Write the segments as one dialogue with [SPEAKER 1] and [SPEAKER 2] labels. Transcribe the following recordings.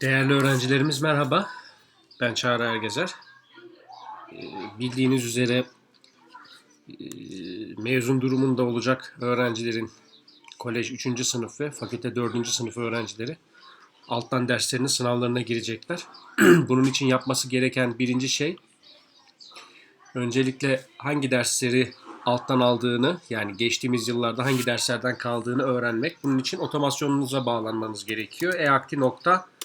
[SPEAKER 1] Değerli öğrencilerimiz merhaba. Ben Çağrı Ergezer. Ee, Bildiğiniz üzere e, mezun durumunda olacak öğrencilerin kolej 3. sınıf ve fakülte 4. sınıf öğrencileri alttan derslerinin sınavlarına girecekler. Bunun için yapması gereken birinci şey öncelikle hangi dersleri alttan aldığını yani geçtiğimiz yıllarda hangi derslerden kaldığını öğrenmek. Bunun için otomasyonunuza bağlanmanız gerekiyor. eakti.com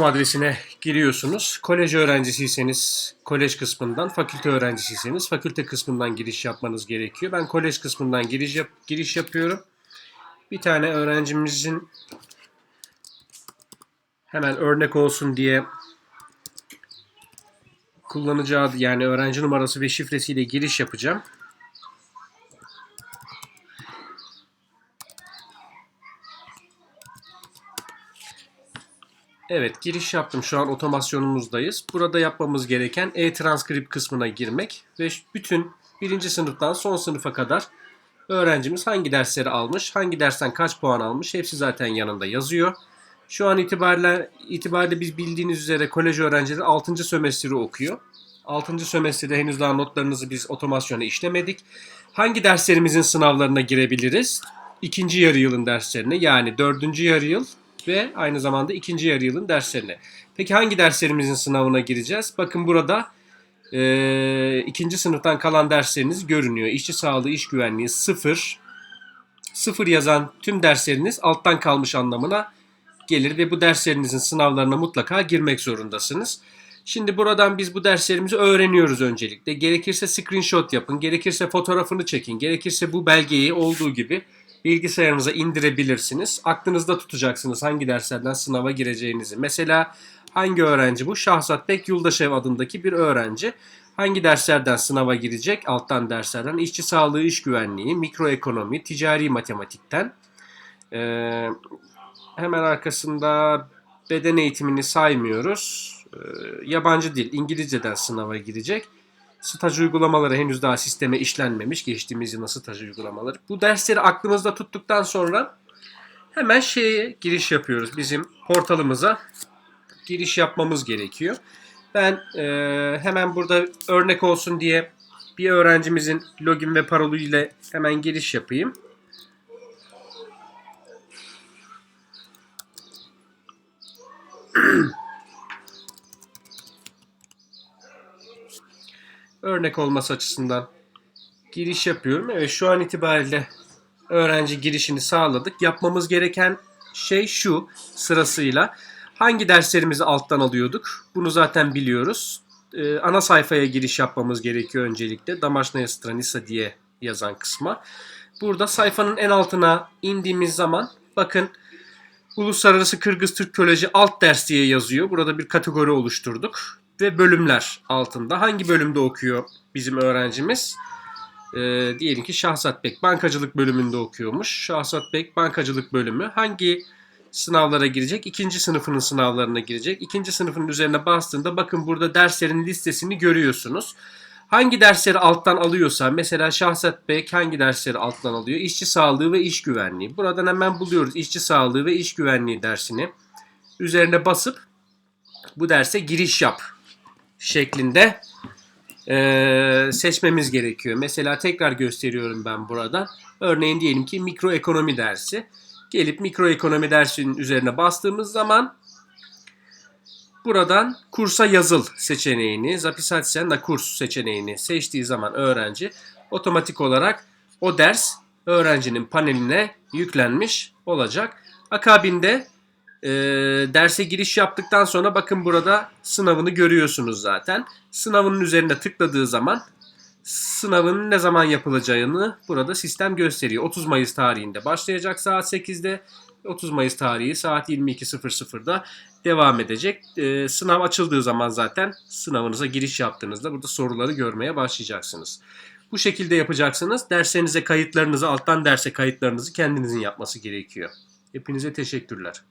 [SPEAKER 1] adresine giriyorsunuz. Kolej öğrencisiyseniz kolej kısmından, fakülte öğrencisiyseniz fakülte kısmından giriş yapmanız gerekiyor. Ben kolej kısmından giriş, yap- giriş yapıyorum. Bir tane öğrencimizin hemen örnek olsun diye kullanıcı adı yani öğrenci numarası ve şifresiyle giriş yapacağım. Evet giriş yaptım. Şu an otomasyonumuzdayız. Burada yapmamız gereken e-transkript kısmına girmek ve bütün birinci sınıftan son sınıfa kadar öğrencimiz hangi dersleri almış, hangi dersten kaç puan almış hepsi zaten yanında yazıyor. Şu an itibariyle, itibariyle biz bildiğiniz üzere kolej öğrencileri 6. sömestri okuyor. 6. sömestrde henüz daha notlarınızı biz otomasyona işlemedik. Hangi derslerimizin sınavlarına girebiliriz? İkinci yarı yılın derslerine yani dördüncü yarı yıl ve aynı zamanda ikinci yarı yılın derslerine. Peki hangi derslerimizin sınavına gireceğiz? Bakın burada e, ikinci sınıftan kalan dersleriniz görünüyor. İşçi sağlığı, iş güvenliği sıfır. Sıfır yazan tüm dersleriniz alttan kalmış anlamına gelir ve bu derslerinizin sınavlarına mutlaka girmek zorundasınız. Şimdi buradan biz bu derslerimizi öğreniyoruz öncelikle. Gerekirse screenshot yapın, gerekirse fotoğrafını çekin, gerekirse bu belgeyi olduğu gibi bilgisayarınıza indirebilirsiniz. Aklınızda tutacaksınız hangi derslerden sınava gireceğinizi. Mesela hangi öğrenci bu? Şahsat Bek Yuldaşev adındaki bir öğrenci. Hangi derslerden sınava girecek? Alttan derslerden işçi sağlığı, iş güvenliği, mikroekonomi, ticari matematikten. Ee, hemen arkasında beden eğitimini saymıyoruz. Ee, yabancı dil, İngilizceden sınava girecek. Staj uygulamaları henüz daha sisteme işlenmemiş. Geçtiğimiz yılın staj uygulamaları. Bu dersleri aklımızda tuttuktan sonra hemen şeye giriş yapıyoruz. Bizim portalımıza giriş yapmamız gerekiyor. Ben e, hemen burada örnek olsun diye bir öğrencimizin login ve parolü ile hemen giriş yapayım. örnek olması açısından giriş yapıyorum. Evet şu an itibariyle öğrenci girişini sağladık. Yapmamız gereken şey şu sırasıyla. Hangi derslerimizi alttan alıyorduk? Bunu zaten biliyoruz. Ee, ana sayfaya giriş yapmamız gerekiyor öncelikle. Damaşnaya Stranisa diye yazan kısma. Burada sayfanın en altına indiğimiz zaman bakın Uluslararası Kırgız Türk Koleji alt ders diye yazıyor. Burada bir kategori oluşturduk ve bölümler altında. Hangi bölümde okuyor bizim öğrencimiz? Ee, diyelim ki Şahsat Bek bankacılık bölümünde okuyormuş. Şahsat Bek bankacılık bölümü hangi sınavlara girecek? İkinci sınıfının sınavlarına girecek. İkinci sınıfının üzerine bastığında bakın burada derslerin listesini görüyorsunuz. Hangi dersleri alttan alıyorsa mesela Şahsat Bek hangi dersleri alttan alıyor? İşçi sağlığı ve iş güvenliği. Buradan hemen buluyoruz işçi sağlığı ve iş güvenliği dersini. Üzerine basıp bu derse giriş yap şeklinde eee, seçmemiz gerekiyor. Mesela tekrar gösteriyorum ben burada. Örneğin diyelim ki mikroekonomi dersi. Gelip mikroekonomi dersinin üzerine bastığımız zaman buradan kursa yazıl seçeneğini, zapisatsen na kurs seçeneğini seçtiği zaman öğrenci otomatik olarak o ders öğrencinin paneline yüklenmiş olacak. Akabinde e, derse giriş yaptıktan sonra bakın burada sınavını görüyorsunuz zaten. Sınavının üzerine tıkladığı zaman sınavın ne zaman yapılacağını burada sistem gösteriyor. 30 Mayıs tarihinde başlayacak saat 8'de. 30 Mayıs tarihi saat 22.00'da devam edecek. E, sınav açıldığı zaman zaten sınavınıza giriş yaptığınızda burada soruları görmeye başlayacaksınız. Bu şekilde yapacaksınız. Derslerinize kayıtlarınızı, alttan derse kayıtlarınızı kendinizin yapması gerekiyor. Hepinize teşekkürler.